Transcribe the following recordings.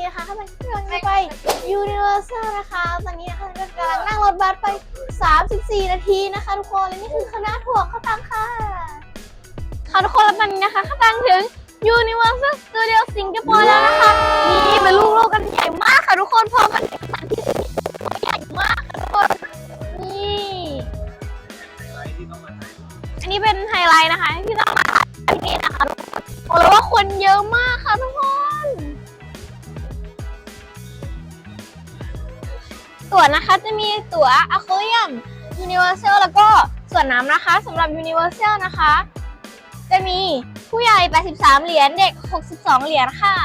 นี้นะคะกำลังกำลังจะไปยูนิเวอร์แซลนะคะ ตอนนี้นะคะกำลังนั่งรถบัสไป 34 นาทีนะคะทุกคนและนี่คือคณะถั่วข้าวตังค่ะ ค่ะทุกคนแล้วตอนนี้นะคะข้าวตังถึง Universal Studio สิงคโปร์แล้วนะคะ นี่เป็นลูกๆกันใหญ่มากค่ะทุกคนเพราะมันเป็นสถานที่ใหญ่มากค่ะทุกคน นี่ อันนี้เป็นไฮไลท์นะคะที่ต้องมาถ่ายที่นี่นะคะทุกคนบอกเลยว่าคนเยอะมากค่ะทุกคน ตั๋วนะคะจะมีตั๋ว Aquarium Universal แล้วก็ส่วนน้ำนะคะสำหรับ Universal นะคะ จะมีผู้ใหญ่ 83 เหรียญเด็ก 62 เหรียญค่ะ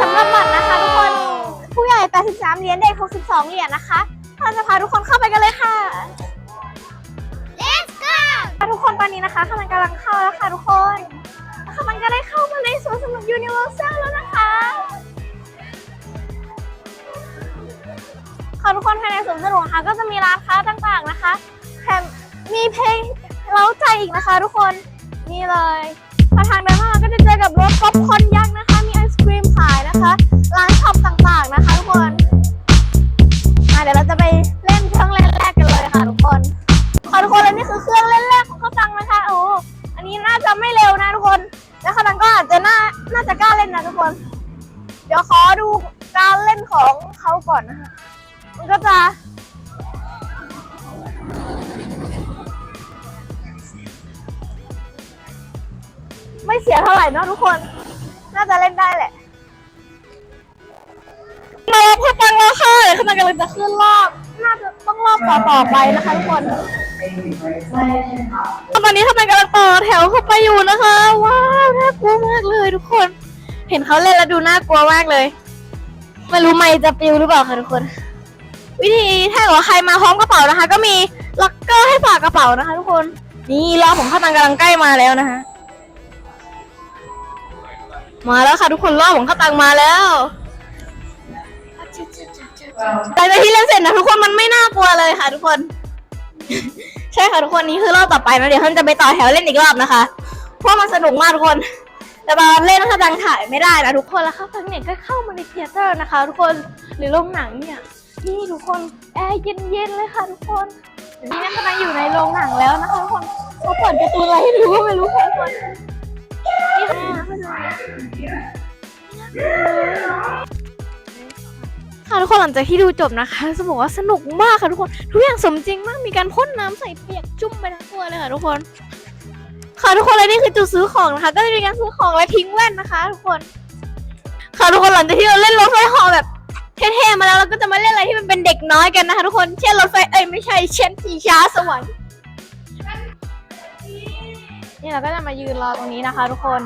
สำหรับบัตรนะคะทุกคนผู้ใหญ่ 83 เหรียญเด็ก 62 เหรียญนะคะ เราจะพาทุกคนเข้าไปกันเลยค่ะ Let's go ทุกคนตอนนี้นะคะกำลังกำลังเข้าแล้วค่ะทุกคน Universal แล้วนะคะค่ะทุกคนภายในสวนสนุกนะคะก็จะมีร้านค้าต่างๆนะคะแถมมีเพลงเล้าใจอีกนะคะ ทุกคนนี่เลยพอทางเดินเข้ามาก็จะเจอกับรถป๊อปคอนยักษ์นะคะ เสียเท่าไหร่เนอะทุกคน น่าจะเล่นได้แหละ มาพอตังแล้วค่ะเดี๋ยวกำลังกำลังจะขึ้นรอบ น่าจะต้องรอบต่อต่อๆไปนะคะทุกคนตอนนี้ทำไมกำลังต่อแถวเข้าไปอยู่นะคะ ว้าวน่ากลัวมากเลยทุกคน เห็นเขาเล่นแล้วดูน่ากลัวมากเลยไม่รู้ไม่จะปิวหรือเปล่าคะทุกคน วิธีถ้าเกิดว่าใครมาพร้อมกระเป๋านะคะ ก็มีล็อกเกอร์ให้ฝากกระเป๋านะคะ ทุกคน นี่รอบของข้าวตังกำลังใกล้มาแล้วนะคะ มาแล้วค่ะทุกคนรอบของข้าวตังมาแล้วหลังจากที่เล่นเสร็จนะทุกคนมันไม่น่ากลัวเลยค่ะ ทุกคน ใช่ค่ะทุกคนนี้คือรอบต่อไปนะเดี๋ยวท่านจะไปต่อแถวเล่นอีกรอบนะคะเพราะมันสนุกมากทุกคน แต่ตอนเล่นข้าวตังถ่ายไม่ได้นะทุกคนแล้วข้าวตังเนี่ยก็เข้ามาในเทยเตอร์นะคะ ทุกคนหรือโรงหนังเนี่ยนี่ทุกคนแอร์เย็นๆเลยค่ะทุกคนเดี๋ยวนี้นั่นกำลังอยู่ในโรงหนังแล้วนะคะทุกคนเขาเปิดการ์ตูนอะไรให้ดูก็ไม่รู้ค่ะทุกคนนี่ค่ะ ค่ะทุกคนหลังจากที่ดูจบนะคะจะบอกว่าสนุกมากค่ะทุกคน ทุกอย่างสมจริงมากมีการพ่นน้ำใส่เปียกจุ่มไปทั้งตัวเลยค่ะทุกคน ค่ะทุกคนและนี่คือจุดซื้อของนะคะ ก็จะมีการซื้อของและทิ้งแว่นนะคะ ทุกคน ค่ะทุกคนหลังจากที่เราเล่นรถไฟหอแบบเท่ๆมาแล้วเราก็จะมาเล่นอะไรที่มันเป็นเด็กน้อยกันนะคะทุกคน เช่นรถไฟเอ้ยไม่ใช่เช่นขี่ช้าสวรรค์นี่เราก็จะมายืนรอตรงนี้นะคะ ทุกคน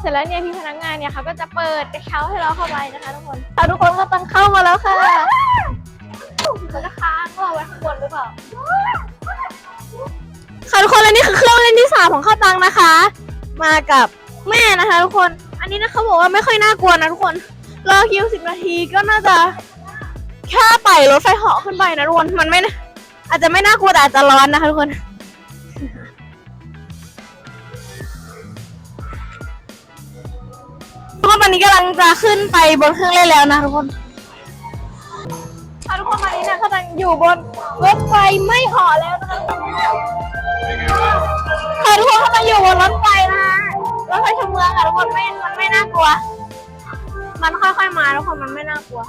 เสร็จแล้วเนี่ยพี่พนักงานเนี่ยเขาก็จะเปิดกระเช้าให้เราเข้าไปนะคะทุกคนค่ะทุกคนก็ต้องเข้ามาแล้วค่ะเขาจะค้างเราไว้ข้างบนหรือเปล่าค่ะทุกคนและนี่คือเครื่องเล่นที่สามของข้าวตังนะคะ มากับแม่นะคะ ทุกคน อันนี้นะเขาบอกว่าไม่ค่อยน่ากลัวนะทุกคนรอคิวสิบนาทีก็น่าจะแค่ไต่รถไฟเหาะขึ้นไปนะทุกคนมันไม่น่าอาจจะไม่น่ากลัวแต่อาจจะร้อนนะคะทุกคน ทุกคนตอนนี้กำลังจะขึ้นไปบนเครื่องเล่นแล้วนะทุกคนค่ะทุกคนตอนนี้นะกำลังอยู่บนรถไฟไม่ห่อแล้วนะคะค่ะทุกคนกำลังอยู่บนรถไฟนะคะรถไฟชมเมืองค่ะทุกคนไม่มันไม่น่ากลัว มันค่อยๆมาทุกคนมันไม่น่ากลัว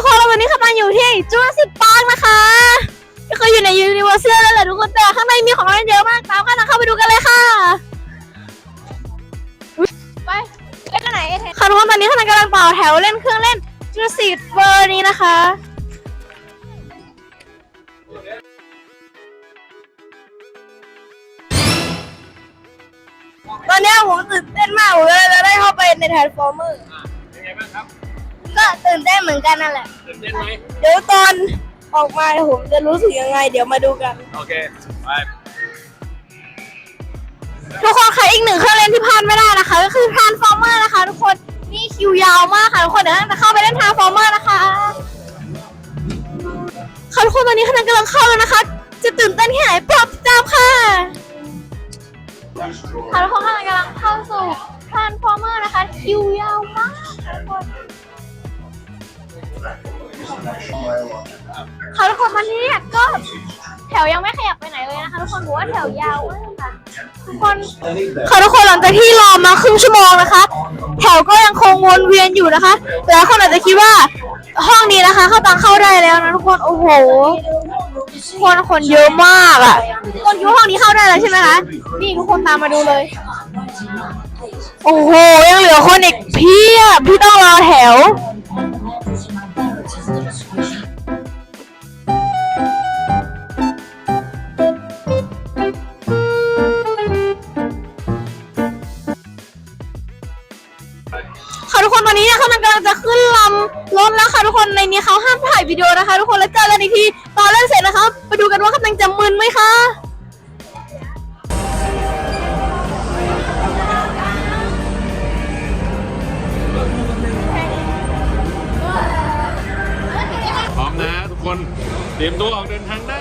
ทุกคนแล้ววันนี้ข้ามาอยู่ที่จูราสสิกพาร์คนะคะไม่เคยอยู่ในยูนิเวอร์แซลแล้วแหละทุกคนแต่ข้างในมีของเล่นเยอะมากตามกันนะเข้าไปดูกันเลยค่ะไปเล่นกันไหนค่ะทุกคนตอนนี้ข้างในกำลังต่อแถวเล่นเครื่องเล่นจูราสสิกเวอร์นี้นะคะตอนนี้ผมตื่นเต้นมากผมเลยจะได้เข้าไปในแทนฟอร์เมอร์เป็นไงบ้างครับ ก็ตื่นเต้นเหมือนกันนั่นแหละ ตื่นเต้นไหมเดี๋ยวตอนออกมาผมจะรู้สึกยังไง เดี๋ยวมาดูกัน โอเคไปทุกคนพลาดไม่ได้นะคะ ก็คือทานฟอร์เมอร์นะคะ ทุกคนนี่คิวยาวมากค่ะทุกคนเดี๋ยวเราจะเข้าไปเล่นทานฟอร์เมอร์นะคะค่ะทุกคนตอนนี้คะแนนกำลังเข้าแล้วนะคะ จะตื่นเต้นแค่ไหนปรับตามค่ะค่ะทุกคนคะแนนกำลังเข้าสู่ทานฟอร์เมอร์นะคะคิวยาวมาก วยังไม่ขยับไปไหนเลยนะคะทุกคนบอกว่าแถวยาวมากค่ะทุกคนค่ะทุกคนหลังจากที่รอมาครึ่งชั่วโมงนะคะ แถวก็ยังคงวนเวียนอยู่นะคะแล้วคนอาจจะคิดว่าห้องนี้นะคะเข้าตังเข้าได้แล้วนะทุกคนโอ้โหคนคนเยอะมากอะคนคิดว่าห้องนี้เข้าได้แล้วใช่ไหมคะนี่ทุกคนตามมาดูเลย โอ้โหยังเหลือคนอีกเพียบที่ต้องรอแถว จะขึ้นลำรถแล้วค่ะทุกคนในนี้เขาห้ามถ่ายวิดีโอนะคะ ทุกคนแล้วเจอกันอีกทีตอนเล่นเสร็จนะคะไปดูกันว่ากำลังจะมึนไหมคะพร้อมนะทุกคนเตรียมตัวออกเดินทางได้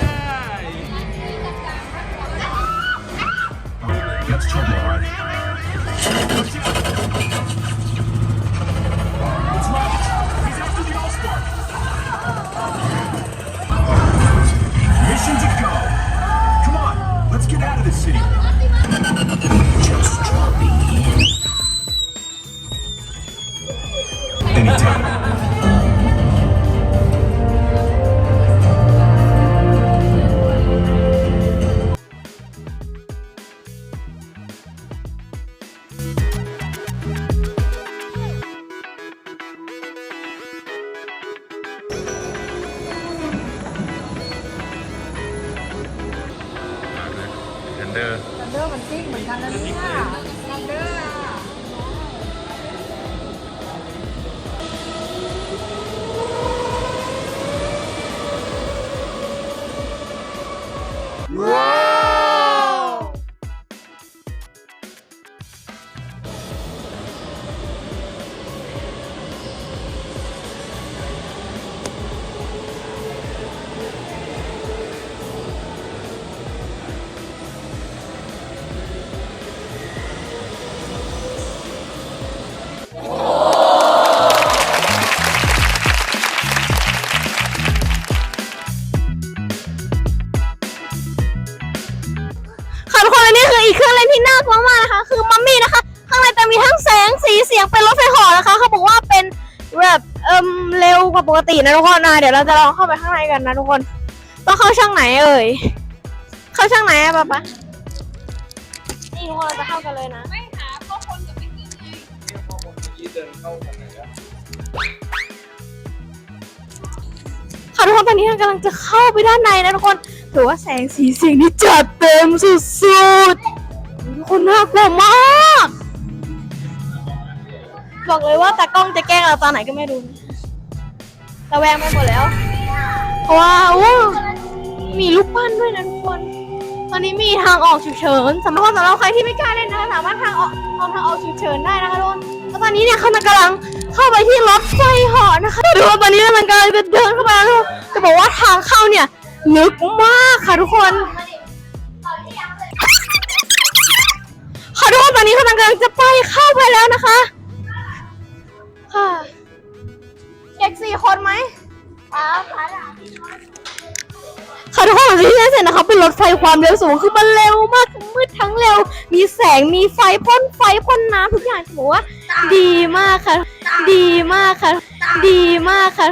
ออีกเครื่องเล่นที่น่ากลัวมากนะคะ คือมัมมี่นะคะ ข้างในจะมีทั้งแสงสีเสียงเป็นรถไฟหอนะคะ เขาบอกว่าเป็นแบบเอิ่มเร็วกว่าปกตินะทุกคนนะเดี๋ยวเราจะลองเข้าไปข้างในกันนะทุกคน ต้องเข้าช่างไหนเอ่ย เข้าช่างไหนอะป๊าป๊านี่ทุกคนเราจะเข้ากันเลยนะ ไม่หาพวกคนกับพี่ค่ะทุกคนตอนนี้เรากำลังจะเข้าไปด้านในนะทุกคน ถือว่าแสงสีเสียงนี่จัดเต็มสุดๆ คนน่ากลัวมาก บอกเลยว่าตากล้องจะแกล้งเราตอนไหนก็ไม่รู้ระแวงไปหมดแล้วเพราะว่าโอ้มีลูกปั้นด้วยนะทุกคนตอนนี้มีทางออกฉุกเฉินสำหรับสำหรับใครที่ไม่กล้าเล่นนะคะสามารถทางออกเอาทางออกฉุกเฉินได้นะคะทุกคนแล้วตอนนี้เนี่ยเขากำลังเข้าไปที่รถไฟหาะนะคะดูว่าตอนนี้มันกำลังจะเดินเข้าไปแล้วจะบอกว่าทางเข้าเนี่ยลึกมากค่ะทุกคนำลังจะไปเข้าไปแล้วนะคะ ค่ะเด็กสี่คนไหมค่ะทุกคนหลังจากที่เล่นเสร็จนะคะ เป็นรถไฟความเร็วสูงคือมันเร็วมากทั้งมืดทั้งเร็ว มีแสงมีไฟพ่นไฟพ่นน้ำทุกอย่างจะบอกว่าดีมากค่ะ ดีมากค่ะ ดีมากค่ะ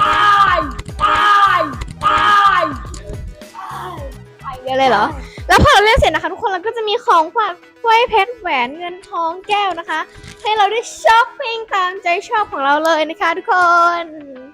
ตายตายตายไปเยอะเลยเหรอ แล้วพอเราเล่นเสร็จนะคะ ทุกคนเราก็จะมีของฝากกล้วยเพชรแหวนเงินทองแก้วนะคะ ให้เราได้ช้อปปิ้งตามใจชอบของเราเลยนะคะ ทุกคน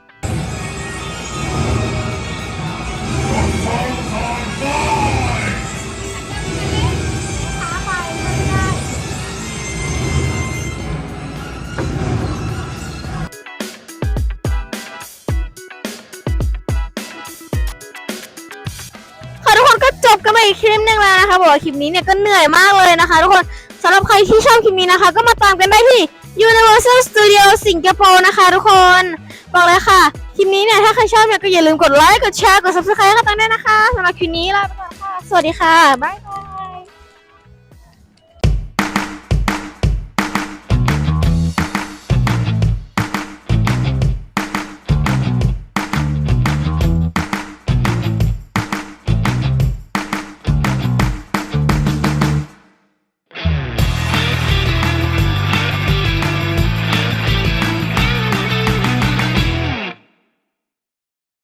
นะคะบอกว่าคลิปนี้เนี่ยก็เหนื่อยมากเลยนะคะทุกคนสำหรับใครที่ชอบคลิปนี้นะคะ ก็มาตามกันได้ที่ Universal Studio สิงคโปร์นะคะทุกคนบอกเลยค่ะคลิปนี้เนี่ยถ้าใครชอบเนี่ยก็อย่าลืมกดไลค์กดแชร์กด subscribe ให้กันตั้งด้วยนะคะสำหรับคลิปนี้ลาไปก่อนค่ะ สวัสดีค่ะบ๊ายบาย